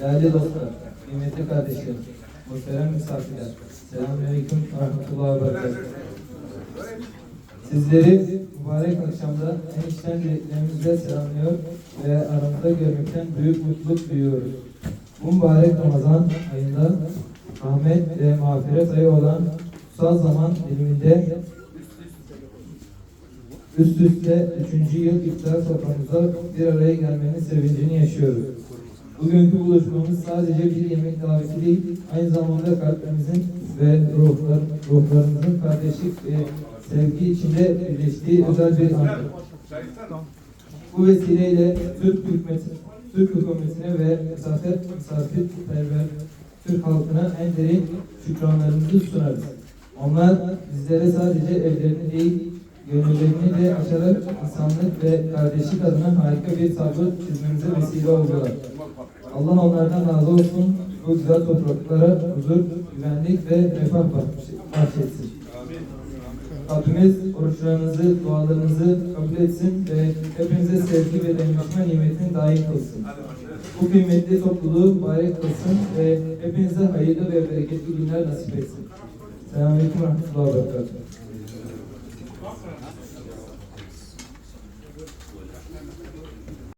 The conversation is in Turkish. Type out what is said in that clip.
Değerli dostlar, kıymetli kardeşlerim, muhterem misafirler, selamünaleyküm ve rahmetullahi ve. Sizleri mübarek akşamda en içten dileklerimizle selamlıyor ve aramızda görmekten büyük mutluluk duyuyoruz. Bu mübarek Ramazan ayında rahmet ve mağfiret ayı olan kutsal zaman diliminde üst üste üçüncü yıl iftar soframıza bir araya gelmenin sevincini yaşıyoruz. Bugünkü buluşmamız sadece bir yemek daveti değil, aynı zamanda kalplerimizin ve ruhlar, ruhlarımızın kardeşlik ve sevgi içinde birleştiği özel bir andır. Bu vesileyle Türk hükümeti, Türk hükümetine ve misafir, misafirperver Türk halkına en derin şükranlarımızı sunarız. Onlar bizlere sadece evlerini değil, gönüllerini de açarak insanlık ve kardeşlik adına harika bir tablo çizmemize vesile oldular. Allah onlardan razı olsun. Bu güzel topraklara huzur, güvenlik ve refah bahşetsin. Rabbimiz oruçlarınızı, dualarınızı kabul etsin ve hepinize sevgi ve dayanışma nimetini daim kılsın. Bu kıymetli topluluğu mübarek kılsın ve hepinize hayırlı ve bereketli günler nasip etsin. Selamünaleyküm ve rahmetullahi ve.